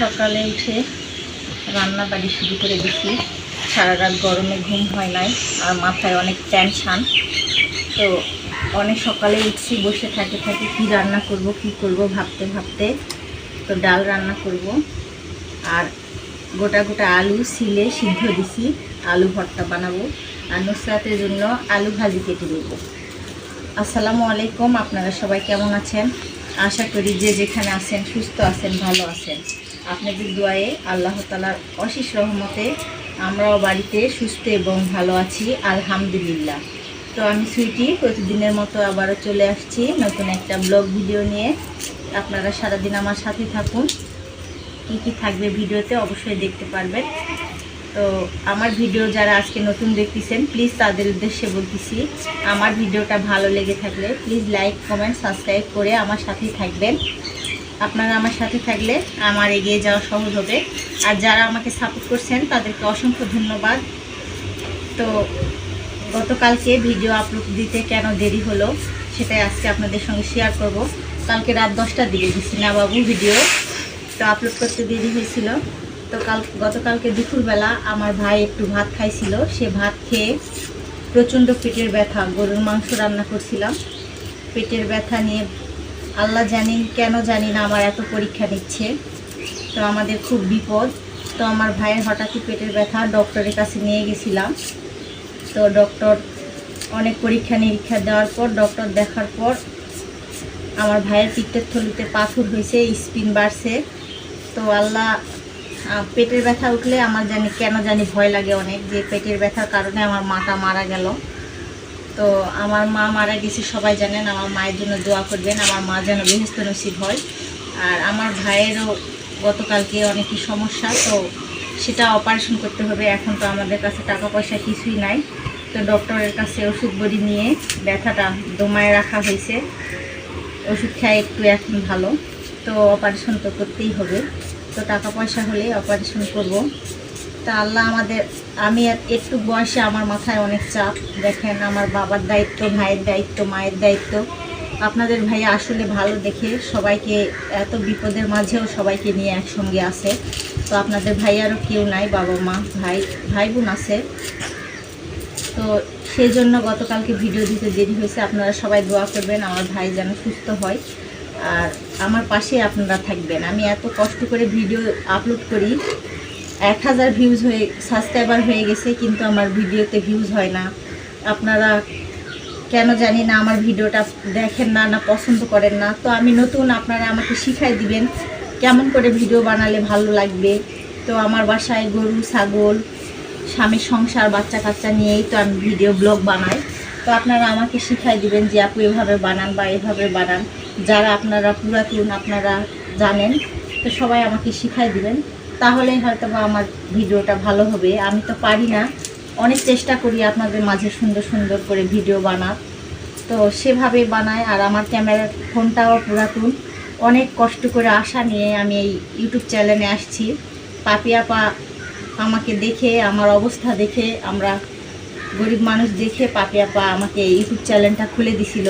সকালে উঠে রান্না বাড়ি শুরু করে দিছি। সারা রাত গরমে ঘুম হয় নাই আর মাথায় অনেক টেনশান তো অনেক সকালে উঠছি, বসে থাকে থাকে কি রান্না করব, কি করব ভাবতে ভাবতে তো ডাল রান্না করব। আর গোটা গোটা আলু সিলে সিদ্ধ দিছি, আলু ভর্তা বানাবো আর নুসরাতের জন্য আলু ভাজি কেটে দেবো আসসালামু আলাইকুম, আপনারা সবাই কেমন আছেন? আশা করি যে যেখানে আছেন, সুস্থ আছেন, ভালো আছেন। আপনাদের দোয়ায়ে আল্লাহ তালার অশেষ রহমতে আমরাও বাড়িতে সুস্থ এবং ভালো আছি, আলহামদুলিল্লাহ। তো আমি সুইটি প্রতিদিনের মতো আবারও চলে আসছি নতুন একটা ব্লগ ভিডিও নিয়ে। আপনারা সারাদিন আমার সাথে থাকুন। কী কী থাকবে ভিডিওতে অবশ্যই দেখতে পারবেন। তো আমার ভিডিও যারা আজকে নতুন দেখতেছেন, প্লিজ তাদের উদ্দেশ্যে বলতেছি, আমার ভিডিওটা ভালো লেগে থাকলে প্লিজ লাইক, কমেন্ট, সাবস্ক্রাইব করে আমার সাথেই থাকবেন। আপনারা আমার সাথে থাকলে আমার এগিয়ে যাওয়া সহজ হবে। আর যারা আমাকে সাপোর্ট করছেন, তাদেরকে অসংখ্য ধন্যবাদ। তো গতকালকে ভিডিও আপলোড দিতে কেন দেরি হলো, সেটাই আজকে আপনাদের সঙ্গে শেয়ার করব। কালকে রাত দশটার দিকে দিচ্ছি না বাবু ভিডিও তো আপলোড করতে দেরি হয়েছিল। তো কাল গতকালকে দুপুরবেলা আমার ভাই একটু ভাত খাইছিল। সে ভাত খেয়ে প্রচণ্ড পেটের ব্যথা। গরুর মাংস রান্না করছিলাম। পেটের ব্যথা নিয়ে আল্লাহ জানি, কেন জানি না আমার এত পরীক্ষা দিচ্ছে। তো আমাদের খুব বিপদ। তো আমার ভাইয়ের হঠাৎই পেটের ব্যথা, ডক্টরের কাছে নিয়ে গেছিলাম। তো ডক্টর অনেক পরীক্ষা নিরীক্ষা দেওয়ার পর, ডক্টর দেখার পর আমার ভাইয়ের পিত্তের থলিতে পাথর হয়েছে, স্পিন বাড়ছে। তো আল্লাহ পেটের ব্যথা উঠলে আমার জানি কেন জানি ভয় লাগে অনেক, যে পেটের ব্যথার কারণে আমার মাটা মারা গেল। তো আমার মা মারা গেছে, সবাই জানেন, আমার মায়ের জন্য দোয়া করবেন, আমার মা যেন বেহস্ত নসিব হয়। আর আমার ভাইয়েরও গতকালকে অনেকই সমস্যা, তো সেটা অপারেশন করতে হবে। এখন তো আমাদের কাছে টাকা পয়সা কিছুই নাই। তো ডক্টরের কাছে ওষুধ বড়ি নিয়ে ব্যথাটা দমায় রাখা হয়েছে। ওষুধ খায় একটু এখন ভালো। তো অপারেশন তো করতেই হবে। তো টাকা পয়সা হলে অপারেশন করব। তা আল্লাহ আমাদের, আমি একটু বয়সে আমার মাথায় অনেক চাপ। দেখেন আমার বাবার দায়িত্ব, ভাইয়ের দায়িত্ব, মায়ের দায়িত্ব। আপনাদের ভাই আসলে ভালো দেখে সবাইকে, এত বিপদের মাঝেও সবাইকে নিয়ে একসঙ্গে আসে তো আপনাদের ভাই আরও কেউ নাই, বাবা, মা, ভাই ভাই বোন আছে। তো সেই জন্য গতকালকে ভিডিও দিতে দেরি হয়েছে। আপনারা সবাই দোয়া করবেন, আমার ভাই যেন সুস্থ হয়। আর আমার পাশে আপনারা থাকবেন। আমি এত কষ্ট করে ভিডিও আপলোড করি এক হাজার ভিউজ হয়ে সাবস্ক্রাইবার হয়ে গেছে, কিন্তু আমার ভিডিওতে ভিউজ হয় না। আপনারা কেন জানি না, আমার ভিডিওটা দেখেন না না পছন্দ করেন না। তো আমি নতুন, আপনারা আমাকে শিখাই দিবেন, কেমন করে ভিডিও বানালে ভালো লাগবে। তো আমার বাসায় গরু, ছাগল, স্বামীর সংসার বাচ্চা কাচ্চা নিয়েই তো আমি ভিডিও ব্লগ বানাই। তো আপনারা আমাকে শিখাই দিবেন যে আপু এভাবে বানান বা এভাবে বানান। যারা আপনারা পুরাতন আপনারা জানেন, তো সবাই আমাকে শিখাই দিবেন। তাহলেই হয়তো বা আমার ভিডিওটা ভালো হবে। আমি তো পারি না। অনেক চেষ্টা করি আপনাদের মাঝে সুন্দর সুন্দর করে ভিডিও বানার। তো সেভাবে বানাই আর আমার ক্যামেরার ফোনটাও পুরাতন। অনেক কষ্ট করে আশা নিয়ে আমি এই ইউটিউব চ্যানেলে আসছি। পাপিয়াপা আমাকে দেখে, আমার অবস্থা দেখে, আমরা গরিব মানুষ দেখে পাপিয়াপা আমাকে ইউটিউব চ্যানেলটা খুলে দিছিল।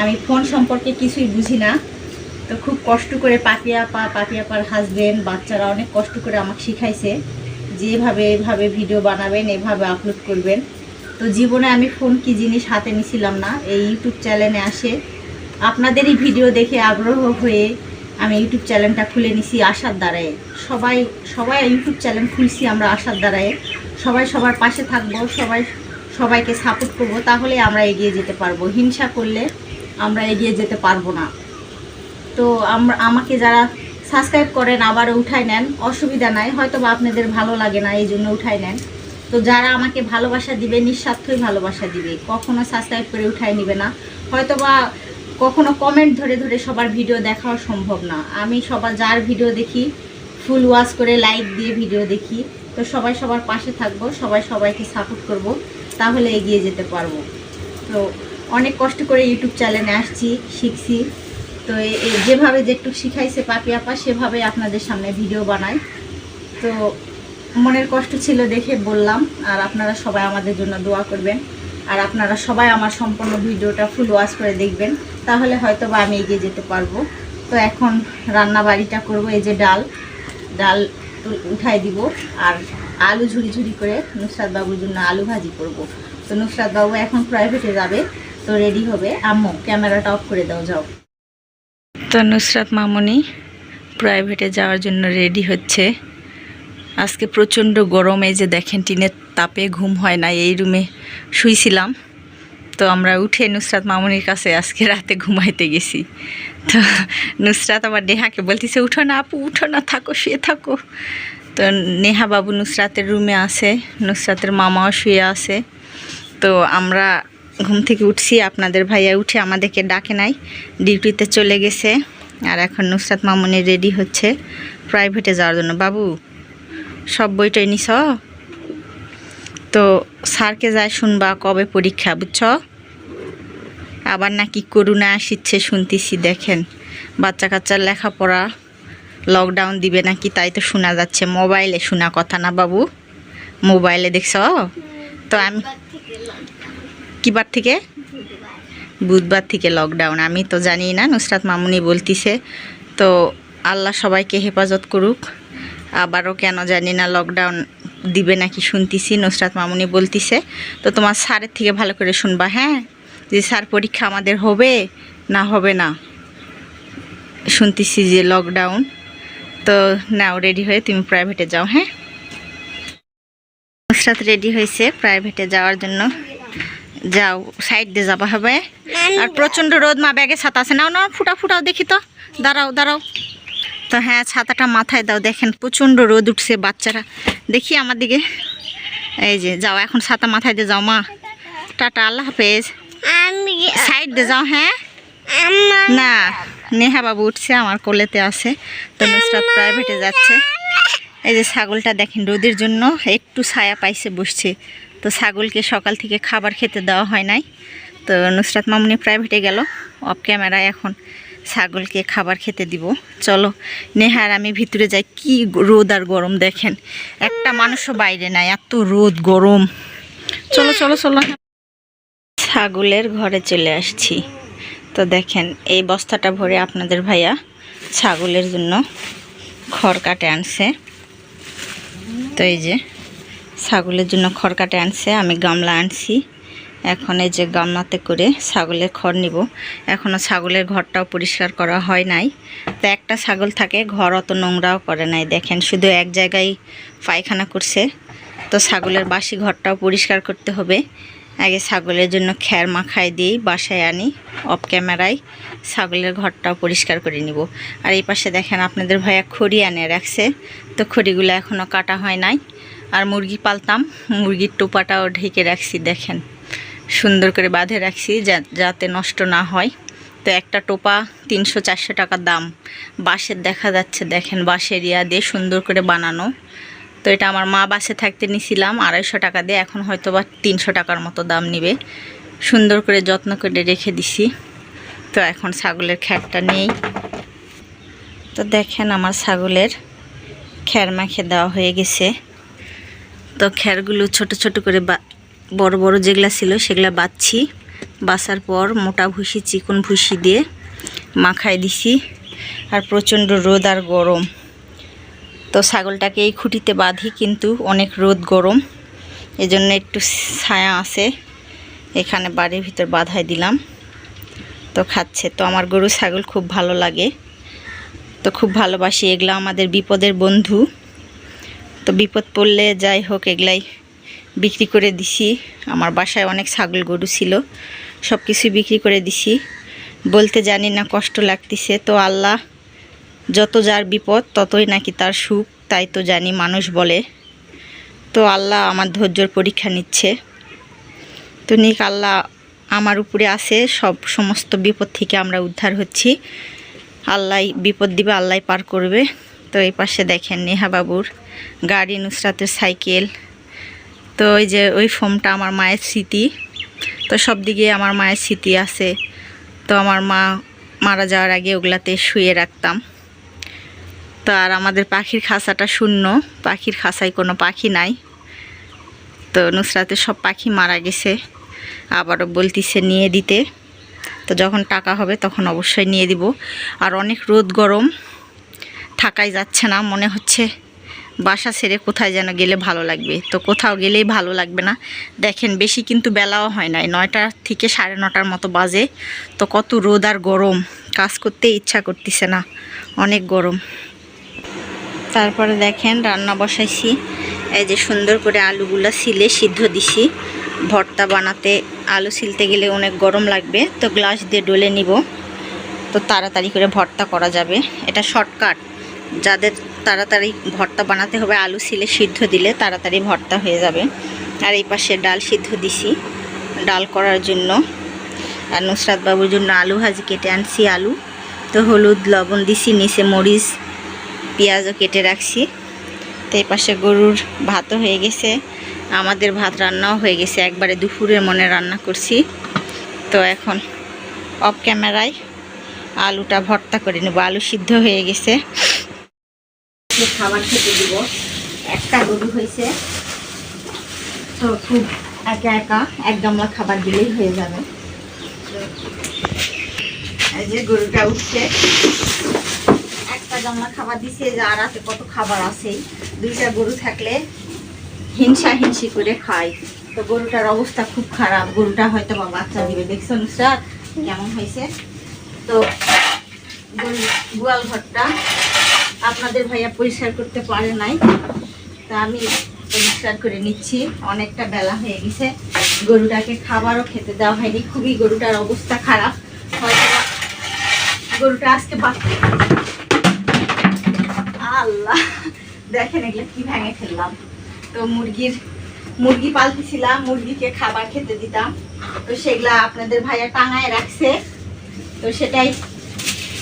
আমি ফোন সম্পর্কে কিছুই বুঝি না। তো খুব কষ্ট করে পাপিয়াপা পাপিয়াপার হাজবেন্ড বাচ্চারা অনেক কষ্ট করে আমাকে শিখাইছে যে এভাবে এভাবে ভিডিও বানাবেন, এভাবে আপলোড করবেন। তো জীবনে আমি ফোন কি জিনিস হাতে নিছিলাম না, এই ইউটিউব চ্যানেলে আসে। আপনাদেরই ভিডিও দেখে আগ্রহ হয়ে আমি ইউটিউব চ্যানেলটা খুলে নিছি আশার দ্বারায়। সবাই সবাই ইউটিউব চ্যানেল খুলছি আমরা আশার দ্বারায়। সবাই সবার পাশে থাকব, সবাই, সবাইকে সাপোর্ট করব, তাহলে আমরা এগিয়ে যেতে পারব। হিংসা করলে আমরা এগিয়ে যেতে পারব না। তো আমাকে যারা সাবস্ক্রাইব করেন, আবারও উঠাই নেন, অসুবিধা নাই। হয়তো বা আপনাদের ভালো লাগে না, এই জন্য উঠাই নেন। তো যারা আমাকে ভালোবাসা দিবে, নিঃস্বার্থই ভালোবাসা দিবে। কখনো সাবস্ক্রাইব করে উঠাই নিবে না। হয়তো বা কখনো কমেন্ট ধরে ধরে সবার ভিডিও দেখাও সম্ভব না। আমি সবার, যার ভিডিও দেখি ফুল ওয়াচ করে লাইক দিয়ে ভিডিও দেখি। তো সবাই সবার পাশে থাকব, সবাই সবাইকে সাপোর্ট করব, তাহলে এগিয়ে যেতে পারব। তো অনেক কষ্ট করে ইউটিউব চ্যানেলে আসছি, শিখছি। তো যেভাবে যেটুকু শিখাইছে পাপি আপা, সেভাবে আপনাদের সামনে ভিডিও বানাই। তো মনের কষ্ট ছিল দেখে বললাম, আর আপনারা সবাই আমাদের জন্য দোয়া করবেন। আর আপনারা সবাই আমার সম্পূর্ণ ভিডিওটা ফুল ওয়াচ করে দেখবেন, তাহলে হয়তো বা আমি এগিয়ে যেতে পারব। তো এখন রান্না বাড়িটা করব, এই যে ডাল। ডাল উঠাই দিব, আর আলু ঝুড়ি ঝুড়ি করে নুসরাত বাবুর জন্য আলু ভাজি করব। তো নুসরাত বাবু এখন প্রাইভেটে যাবে, তো রেডি হবে। আম্মু ক্যামেরাটা অফ করে দাও, যাও। তো নুসরাত মামুনি প্রাইভেটে যাওয়ার জন্য রেডি হচ্ছে। আজকে প্রচণ্ড গরমে যে দেখেন টিনের তাপে ঘুম হয় না এই রুমে শুইছিলাম। তো আমরা উঠে নুসরাত মামুনির কাছে আজকে রাতে ঘুমাইতে গেছি। তো নুসরাত আবার নেহাকে বলতেছে, উঠো না আপু, উঠো না, থাকো, শুয়ে থাকো। তো নেহা বাবু নুসরাতের রুমে আছে, নুসরাতের মামাও শুয়ে আছে। তো আমরা ঘুম থেকে উঠছি, আপনাদের ভাইয়া উঠে আমাদেরকে ডাকে নাই, ডিউটিতে চলে গেছে। আর এখন নুসরাত মামুনি রেডি হচ্ছে প্রাইভেটে যাওয়ার জন্য। বাবু, সব বইটাই নিছ? তো স্যারকে যায় শুনবা কবে পরীক্ষা, বুঝছ? আবার নাকি করোনা আসিচ্ছে শুনতেছি, দেখেন। বাচ্চা কাচ্চার লেখাপড়া লকডাউন দিবে নাকি, তাই তো শোনা যাচ্ছে। মোবাইলে শোনা কথা না বাবু? মোবাইলে দেখছ? তো আমি কিবার থেকে? বুধবার থেকে লকডাউন আমি তো জানি না, নুসরাত মামুনি বলতিছে। তো আল্লাহ সবাইকে হেফাজত করুক। আবারও কেন জানি না লকডাউন দিবে নাকি শুনতিছি, নুসরাত মামুনি বলতিছে। তো তোমার স্যারের থেকে ভালো করে শুনবা হ্যাঁ? যে স্যার পরীক্ষা আমাদের হবে না হবে না? শুনতেছি যে লকডাউন তো নাও রেডি হয়ে তুমি প্রাইভেটে যাও হ্যাঁ? নুসরাত রেডি হয়েছে প্রাইভেটে যাওয়ার জন্য। যাও সাইড দিয়ে যাবা হবে। আর প্রচণ্ড রোদ মা ব্যাগে ছাতা আছে। নাও নাও ফুটা ফুটাও দেখি তো। দাঁড়াও দাঁড়াও। তো হ্যাঁ ছাতাটা মাথায় দাও দেখেন প্রচণ্ড রোদ উঠছে বাচ্চারা। দেখি আমার দিকে। এই যে যাও এখন ছাতা মাথায় দিয়ে যাও মা। টাটা আল্লাহ হাফেজ। সাইড দিয়ে যাও হ্যাঁ। না নেহা বাবু উঠছে আমার কোলেতে আছে। তো নুসরাত প্রাইভেটে যাচ্ছে। এই যে ছাগলটা দেখেন রোদের জন্য একটু ছায়া পাইছে বসছে। তো ছাগলকে সকাল থেকে খাবার খেতে দেওয়া হয় নাই। তো নুসরাত মামুনি প্রাইভেটে গেল। অফ ক্যামেরায় এখন ছাগলকে খাবার খেতে দিব। চলো, নেহার আমি ভিতরে যাই। কি রোদ আর গরম দেখেন। একটা মানুষও বাইরে নাই। এত রোদ, গরম। চলো চলো চলো। ছাগলের ঘরে চলে আসছি। তো দেখেন, এই বস্তাটা ভরে আপনাদের ভাইয়া ছাগলের জন্য খড় কাটে আনছে। তো এই যে ছাগলের জন্য খড় কাটে আনছে, আমি গামলা আনছি। এখন এই যে গামলাতে করে ছাগলের খড় নিব। এখনও ছাগলের ঘরটাও পরিষ্কার করা হয় নাই। তো একটা ছাগল থাকে, ঘর অত নোংরাও করে নাই, দেখেন। শুধু এক জায়গায় পায়খানা করছে। তো ছাগলের বাসি ঘরটাও পরিষ্কার করতে হবে। আগে ছাগলের জন্য খ্যার মাখাই দিই, বাসায় আনি, অফ ক্যামেরায়। ছাগলের ঘরটাও পরিষ্কার করে নিব। আর এই পাশে দেখেন, আপনাদের ভাইয়া খড়ি আনে, রাখছে। তো খড়িগুলো এখনও কাটা হয় নাই। আর মুরগি পালতাম, মুরগির টোপাটাও ঢেকে রাখছি, দেখেন। সুন্দর করে বাঁধে রাখছি যাতে নষ্ট না হয়। তো একটা টোপা তিনশো চারশো টাকা দাম। বাঁশের দেখা যাচ্ছে, দেখেন বাঁশের ইয়া দিয়ে সুন্দর করে বানানো। তো এটা আমার মা বাসে থাকতে নিছিলাম, আড়াইশো টাকা দিয়ে, এখন হয়তো বা তিনশো টাকার মতো দাম নিবে। সুন্দর করে যত্ন করে রেখে দিছি। তো এখন ছাগলের খ্যারটা নেই। তো দেখেন আমার ছাগলের খ্যার মাখে দেওয়া হয়ে গেছে। তো খ্যারগুলো ছোট ছোট করে বড় বড় যেগুলা ছিল সেগুলা বাচ্ছি। বাসার পর মোটা ভুসি চিকন ভুসি দিয়ে মাখায় দিছি। আর প্রচণ্ড রোদ আর গরম। তো ছাগলটাকে এই খুঁটিতে বাঁধি কিন্তু অনেক রোদ গরম। এজন্য একটু ছায়া আছে। এখানে বাড়ির ভিতর বাধায় দিলাম। তো খাচ্ছে। তো আমার গরু ছাগল খুব ভালো লাগে। তো খুব ভালোবাসি। এগুলো আমাদের বিপদের বন্ধু। তো বিপদ পড়লে যাই হোক এগুলাই বিক্রি করে দিছি। আমার বাসায় অনেক ছাগল গরু ছিল সব কিছু বিক্রি করে দিছি। বলতে জানি না, কষ্ট লাগতেছে। তো আল্লাহ যত যার বিপদ, ততই নাকি তার সুখ, তাই তো জানি মানুষ বলে। তো আল্লাহ আমার ধৈর্যর পরীক্ষা নিচ্ছে। তো নিক আল্লাহ আমার উপরে আছে, সব সমস্ত বিপদ থেকে আমরা উদ্ধার হচ্ছি। আল্লাহ বিপদ দিবে, আল্লাহ পার করবে। তো এই পাশে দেখেন নেহা বাবুর গাড়ি, নুসরাতের সাইকেল। তো ওই যে ওই ফোমটা আমার মায়ের স্মৃতি। তো সব দিকে আমার মায়ের স্মৃতি আছে। তো আমার মা মারা যাওয়ার আগে ওগুলাতে শুয়ে রাখতাম। তো আর আমাদের পাখির খাঁচাটা শূন্য। পাখির খাঁচায় কোনো পাখি নাই। তো নুসরাতে সব পাখি মারা গেছে। আবারও বলতিছে, নিয়ে দিতে। তো যখন টাকা হবে তখন অবশ্যই নিয়ে দিব। আর অনেক রোদ গরম। থাকাই যাচ্ছে না, মনে হচ্ছে বাসা ছেড়ে কোথায় যেন গেলে ভালো লাগবে। তো কোথাও গেলেই ভালো লাগবে না। দেখেন, বেশি কিন্তু বেলাও হয় নাই, নয়টা থেকে সাড়ে নটার মতো বাজে। তো কত রোদ আর গরম, কাজ করতে ইচ্ছা করতেছে না, অনেক গরম। তারপরে দেখেন, রান্না বসাইছি। এই যে সুন্দর করে আলুগুলো সিলে সিদ্ধ দিছি। ভর্তা বানাতে আলু সিলতে গেলে অনেক গরম লাগবে, তো গ্লাস দিয়ে ডলে নিব। তো তাড়াতাড়ি করে ভর্তা করা যাবে। এটা শর্টকাট। যাদের তাড়াতাড়ি ভর্তা বানাতে হবে, আলু সিলে সিদ্ধ দিলে তাড়াতাড়ি ভর্তা হয়ে যাবে। আর এই পাশে ডাল সিদ্ধ দিছি ডাল করার জন্য। আর নুসরাত বাবুর জন্য আলু ভাজি, কেটে আনছি আলু। তো হলুদ, লবণ দিছি, নিচে মরিচ, পেঁয়াজও কেটে রাখছি। তো এই পাশে গরুর ভাতও হয়ে গেছে। আমাদের ভাত রান্নাও হয়ে গেছে। একবারে দুপুরের মনে রান্না করছি। তো এখন অফ ক্যামেরায় আলুটা ভর্তা করে নেব। আলু সিদ্ধ হয়ে গেছে। খাবার খেতে দিব। একটা গরু হয়েছে। তো খুব একা একা এক গামলা খাবার দিলেই হয়ে যাবে। এই যে গরুটা উঠছে। একটা গামলা খাবার দিছে, যে আর রাতে কত খাবার আছেই। দুইটা গরু থাকলে হিংসা হিংসি করে খায়। তো গরুটার অবস্থা খুব খারাপ। গরুটা হয়তো বা বাচ্চা দিবে। দেখছ নুসরাত? কেমন হয়েছে? তো গরু, গোয়াল ঘরটা আপনাদের ভাইয়া পরিষ্কার করতে পারে নাই। তা আমি পরিষ্কার করে নিচ্ছি। অনেকটা বেলা হয়ে গেছে। গরুটাকে খাবারও খেতে দেওয়া হয়নি। খুবই গরুটার অবস্থা খারাপ। হয়তো গরুটা আজকে বাচ্চা আল্লাহ! দেখেন এগুলো কি ভেঙে ফেললাম। তো মুরগির, মুরগি পালতেছিলাম, মুরগিকে খাবার খেতে দিতাম। তো সেগুলা আপনাদের ভাইয়া টাঙায় রাখছে। তো সেটাই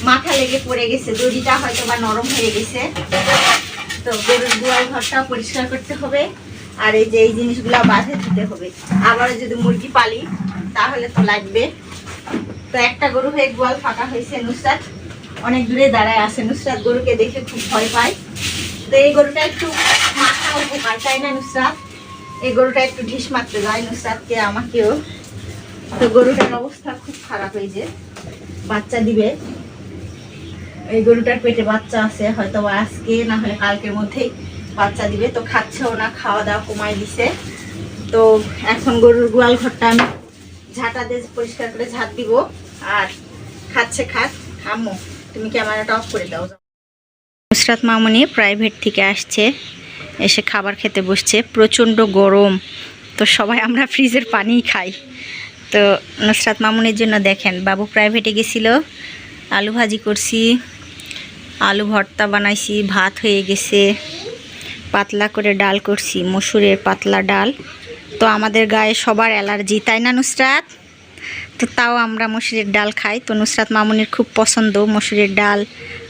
মাথা লেগে পড়ে গেছে, দড়িটা হয়তো বা নরম হয়ে গেছে। তো গরুর গোয়াল ঘরটাও পরিষ্কার করতে হবে, আর এই যে এই জিনিসগুলো বাঁধে দিতে হবে। আবার যদি মুরগি পালি, তাহলে তো লাগবে। তো একটা গরু হয়ে গোয়াল ফাঁকা হয়েছে, নুসরাত। অনেক দূরে দাঁড়ায় আছে, নুসরাত গরুকে দেখে খুব ভয় পায়। তো এই গরুটা একটু মাথা উপকার, তাই না, নুসরাত? এই গরুটা একটু ঢিস মারতে যায়, নুসরাতকে, আমাকেও। তো গরুটার অবস্থা খুব খারাপ যে। বাচ্চা দিবে। এই গরুটার পেটে বাচ্চা আছে হয়তো আজকে, না হলে কালকের মধ্যেই বাচ্চা দিবে। তো খাচ্ছেও না, খাওয়া দাওয়া কমাই দিছে। তো এখন গরুর গোয়াল ঘরটা আমি ঝাঁটা দিয়ে পরিষ্কার করে ঝাঁট দিব। আর খাচ্ছে, খাক। আম্মু, তুমি ক্যামেরাটা অফ করে দাও। নুসরাত মামুনি প্রাইভেট থেকে আসছে, এসে খাবার খেতে বসছে। প্রচণ্ড গরম। তো সবাই আমরা ফ্রিজের পানিই খাই। তো নুসরাত মামুনির জন্য দেখেন, বাবু প্রাইভেটে গেছিল, আলু ভাজি করছি। আলু ভর্তা বানাইছি, ভাত হয়ে গেছে। পাতলা করে ডাল করছি, মসুরের পাতলা ডাল। তো আমাদের গায়ে সবার অ্যালার্জি, তাই না নুসরাত? তো তাও আমরা মসুরের ডাল খাই। তো নুসরাত মামুনির খুব পছন্দ মসুরের ডাল,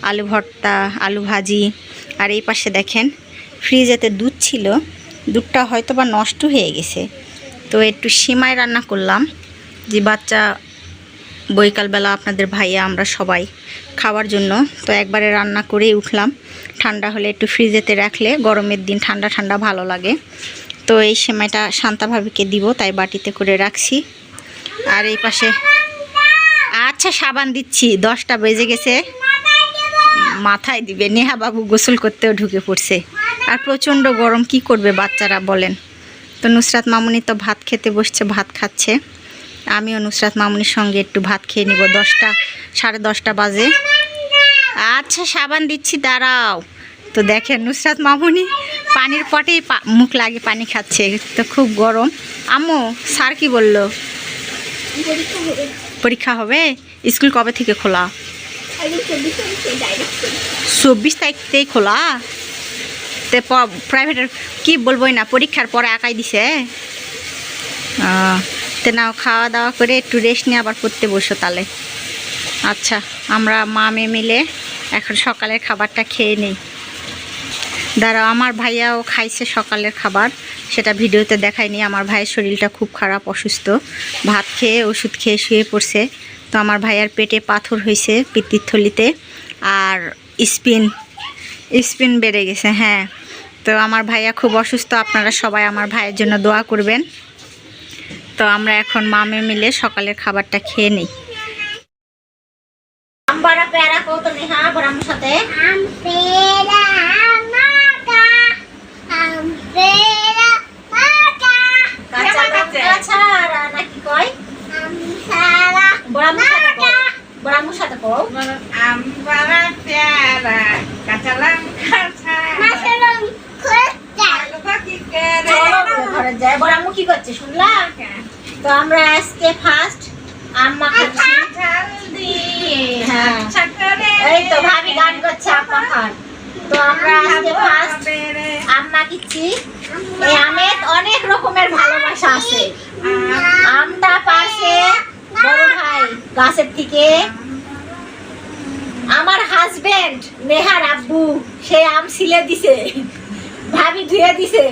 আলু ভর্তা, আলু ভাজি। আর এই পাশে দেখেন ফ্রিজেতে দুধ ছিল, দুধটা হয়তো বা নষ্ট হয়ে গেছে। তো একটু সিমাই রান্না করলাম, যে বাচ্চা বৈকালবেলা আপনাদের ভাইয়া, আমরা সবাই খাওয়ার জন্য। তো একবারে রান্না করেই উঠলাম। ঠান্ডা হলে একটু ফ্রিজেতে রাখলে গরমের দিন ঠান্ডা ঠান্ডা ভালো লাগে। তো এই সেমাইটা শান্তাভাবিকে দিব, তাই বাটিতে করে রাখছি। আর এই পাশে আচ্ছা সাবান দিচ্ছি। দশটা বেজে গেছে। মাথায় দিবে। নেহা বাবু গোসল করতেও ঢুকে পড়ছে। আর প্রচণ্ড গরম, কি করবে বাচ্চারা বলেন। তো নুসরাত মামুনি তো ভাত খেতে বসছে, ভাত খাচ্ছে। আমিও নুসরাত মামুনির সঙ্গে একটু ভাত খেয়ে নিব। দশটা, সাড়ে দশটা বাজে। আচ্ছা সাবান দিচ্ছি, দাঁড়াও। তো দেখেন, নুসরাত মামুনি পানির পটেই মুখ লাগে পানি খাচ্ছে। তো খুব গরম। আম্মু, স্যার কি বলল? পরীক্ষা হবে। স্কুল কবে থেকে খোলা? চব্বিশ তারিখ থেকে খোলা? তে প্রাইভেটের কি বলবোই না, পরীক্ষার পরে আঁকাই দিছে। তে নাও, খাওয়া দাওয়া করে একটু রেস্ট নিয়ে আবার পড়তে বসো তাহলে আচ্ছা আমরা মা মেয়ে মিলে এখন সকালের খাবারটা খেয়ে নিই। দাঁড়াও, আমার ভাইয়াও খাইছে সকালের খাবার, সেটা ভিডিওতে দেখায়নি। আমার ভাইয়ের শরীরটা খুব খারাপ, অসুস্থ। ভাত খেয়ে, ওষুধ খেয়ে শুয়ে পড়ছে। তো আমার ভাইয়ার পেটে পাথর হয়েছে পিত্তির থলিতে আর স্পিন স্পিন বেড়ে গেছে হ্যাঁ। তো আমার ভাইয়া খুব অসুস্থ, আপনারা সবাই আমার ভাইয়ের জন্য দোয়া করবেন। তো আমরা এখন মামে মিলে সকালের খাবারটা খেয়ে নিই। বাড়া প্যারা কো তো নেহা বড়ামুর সাথে। আম পেরা মাকা আম পেরা মাকা কাঁচা লঙ্কা ছাড়া নাকি কয়? আম সারা বড়ামুর সাথে কও। বড়ামুর সাথে কও। আমরা পেয়ারা কাঁচা লঙ্কা ছাড়া। মাশরুম খুঁজতে আলু বাকি করে চলো ঘরে যাই। বড়ামু কি করছে শুনলা? তো আমরা আজকে ফার্স্ট আম্মা খাচ্ছি হ্যাঁ। এই তো ভাবি গান করছে আম্মা খান। তো আমরা আজকে ফার্স্ট আম্মা কিচ্ছি এই আমের অনেক রকমের ভালোবাসা আছে। আমটা পাশে বড় ভাই গাছের থেকে। আমার হাজবেন্ড নেহার আব্বু সে আম ছিলে দিছে। ভাবি ধুয়ে দিছে।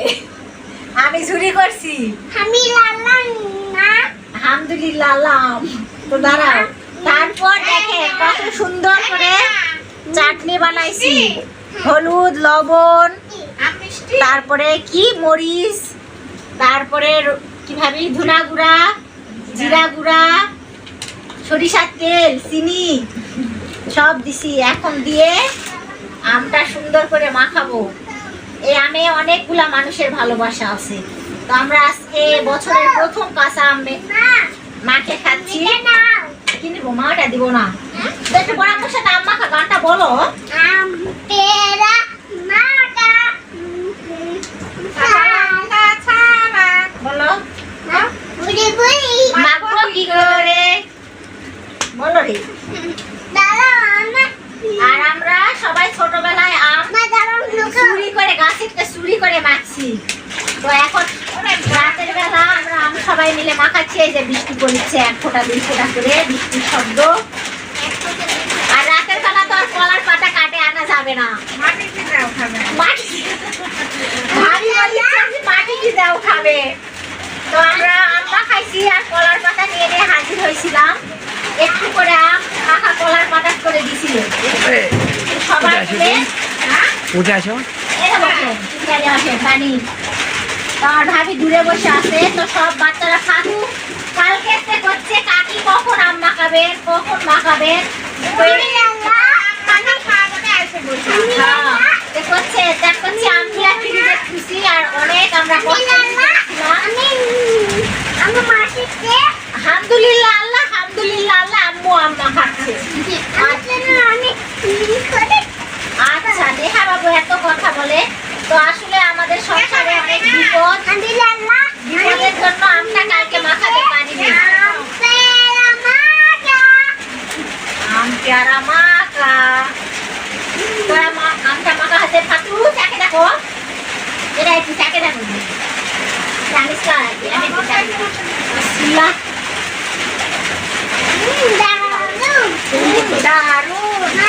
আমি চুরি করছি। আমি লালাং না হলুদ, লবণ, তারপরে কি মরিচ, তারপরে র- কি ভাবি ধুনা গুঁড়া, জিরা গুঁড়া, সরিষার তেল, চিনি, সব দিছি। এখন দিয়ে আমটা সুন্দর করে মাখাবো। এই আমে অনেকগুলা মানুষের ভালোবাসা আছে। তো আমরা আজকে বছরের প্রথম কাঁচা আম মে- মাখে খাচ্ছি। নাও মাটা দিব না। একটু বড় আমার সাথে আম মাখা গানটা বলো। আম পেরা মাকা বলো। কি করে? বলো রে। আর আমরা সবাই ছোটবেলায় আম চুরি করে গাছ থেকে চুরি করে মাখছি। তো এখন রাতের বেলা আমরা আম সবাই মিলে মাখাচ্ছি এই যে বৃষ্টি পড়ছে এক ফোঁটা দুই ফোঁটা করে বৃষ্টির শব্দ। আর রাতের বেলা তো আর কলার পাতা কাটে আনা যাবে না। মাটি দিলেও খাবে? মাটি ভারী বলিছে যে মাটি কি দাও খাবে? তো আমরা আম্মা খাইছি আর কলার পাতা নিয়ে নিয়ে হাজির হয়েছিলাম। একটু করে আম মাখা কলার পাতা করে দিছিল। সবাই মিলে হ্যাঁ? উঠে এই দেখো, পানি। তো আমার ভাবি দূরে বসে আছে তো সব বাচ্চারা খাবু কালকে করছে কাকি কখন আম মাখাবে? কখন মাখাবে? করছে দেখ করছে আমরা খুশি আর অনেক আলহামদুলিল্লাহ আল্লাহ আলহামদুলিল্লাহ আল্লাহ আম্মু আম্মা খাচ্ছে আসলে আমি আচ্ছা নেহা বাবু এত কথা বলে। তো আসলে আমাদের সংসারে অনেক বিপদ। বিপদের জন্য আমটা কালকে মাখাতে পারিনি। আম পেয়ারা মাখা তোরা আমটা মাখা হাতে ফাটু এরা একটু চাকে দেখো। জানিস দারুণ। না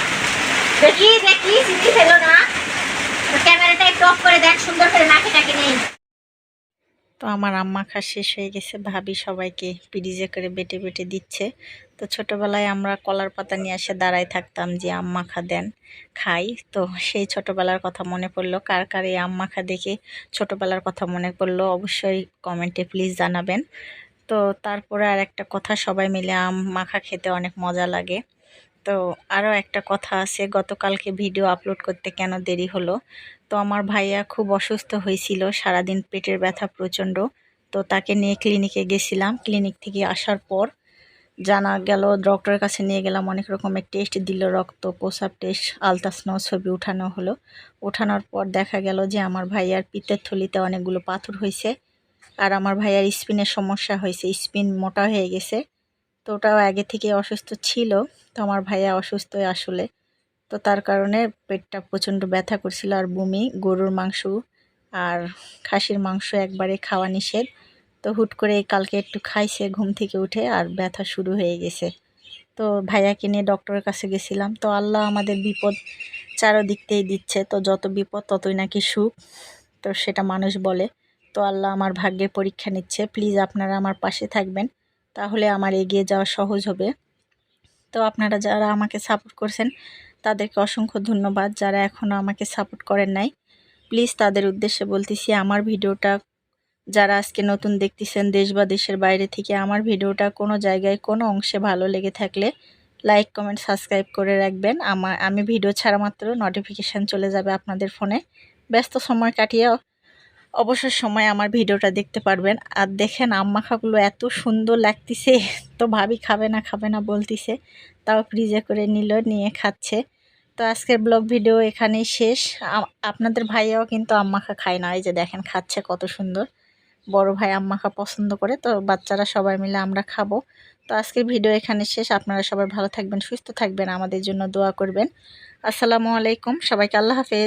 দেখি দেখি চিনি ফেলো না। ক্যামেরাটা একটু অফ করে সুন্দর করে নেই। তো আমার আম্মা খা শেষ হয়ে গেছে, ভাবি সবাইকে পিরিজে করে বেটে বেটে দিচ্ছে। তো ছোটবেলায় আমরা কলার পাতা নিয়ে এসে দাঁড়ায় থাকতাম যে আম্মা খা দেন, খাই। তো সেই ছোটবেলার কথা মনে পড়ল, কার কার এই আম্মা খা দেখে ছোটবেলার কথা মনে পড়ল অবশ্যই কমেন্টে প্লিজ জানাবেন। তো তারপরে আর একটা কথা, সবাই মিলে আম মাখা খেতে অনেক মজা লাগে। তো আরও একটা কথা আছে, গতকালকে ভিডিও আপলোড করতে কেন দেরি হলো? তো আমার ভাইয়া খুব অসুস্থ হয়েছিল, সারাদিন পেটের ব্যথা প্রচণ্ড। তো তাকে নিয়ে ক্লিনিকে গেছিলাম। ক্লিনিক থেকে আসার পর জানা গেল ডক্টরের কাছে নিয়ে গেলাম, অনেক রকমের টেস্ট দিল, রক্ত প্রসাব টেস্ট আলট্রাসাউন্ড ছবি উঠানো হলো। ওঠানোর পর দেখা গেল যে আমার ভাইয়ার পিতের থলিতে অনেকগুলো পাথর হয়েছে। আর আমার ভাইয়ার স্পিনের সমস্যা হয়েছে স্পিন মোটা হয়ে গেছে। তো ওটাও আগে থেকে অসুস্থ ছিল, তো আমার ভাইয়া অসুস্থ আসলে। তো তার কারণে পেটটা প্রচণ্ড ব্যথা করছিল আর বমি, গরুর মাংস আর খাসির মাংস একবারে খাওয়া নিষেধ। তো হুট করে কালকে একটু খাইছে ঘুম থেকে উঠে আর ব্যথা শুরু হয়ে গেছে। তো ভাইয়াকে নিয়ে ডক্টরের কাছে গেছিলাম। তো আল্লাহ আমাদের বিপদ চারোদিকতেই দিচ্ছে, তো যত বিপদ ততই নাকি সুখ, তো সেটা মানুষ বলে। তো আল্লাহ আমার ভাগ্যের পরীক্ষা নিচ্ছে। প্লিজ আপনারা আমার পাশে থাকবেন। তাহলে আমার এগিয়ে যাওয়া সহজ হবে। তো আপনারা যারা আমাকে সাপোর্ট করছেন, তাদেরকে অসংখ্য ধন্যবাদ। যারা এখনও আমাকে সাপোর্ট করেন নাই প্লিজ তাদের উদ্দেশ্যে বলতেছি, আমার ভিডিওটা যারা আজকে নতুন দেখতেছেন দেশ বা দেশের বাইরে থেকে, আমার ভিডিওটা কোনো জায়গায়, কোনো অংশে ভালো লেগে থাকলে লাইক কমেন্ট সাবস্ক্রাইব করে রাখবেন। আমার আমি ভিডিও ছাড়া মাত্র নোটিফিকেশান চলে যাবে আপনাদের ফোনে ব্যস্ত সময় কাটিয়ে অবসর সময় আমার ভিডিওটা দেখতে পারবেন। আর দেখেন আম্মা খাগুলো এত সুন্দর লাগতেছে, তো ভাবি খাবে না খাবে না বলতিছে। তাও ফ্রিজে করে নিল, নিয়ে খাচ্ছে। তো আজকের ব্লগ ভিডিও এখানেই শেষ। আপনাদের ভাইয়াও কিন্তু আম্মাখা খায় না, এই যে দেখেন খাচ্ছে কত সুন্দর। বড় ভাই আম্মাখা পছন্দ করে, তো বাচ্চারা সবাই মিলে আমরা খাব। তো আজকের ভিডিও এখানে শেষ। আপনারা সবাই ভালো থাকবেন, সুস্থ থাকবেন, আমাদের জন্য দোয়া করবেন। আসসালামু আলাইকুম, সবাইকে আল্লাহ হাফেজ।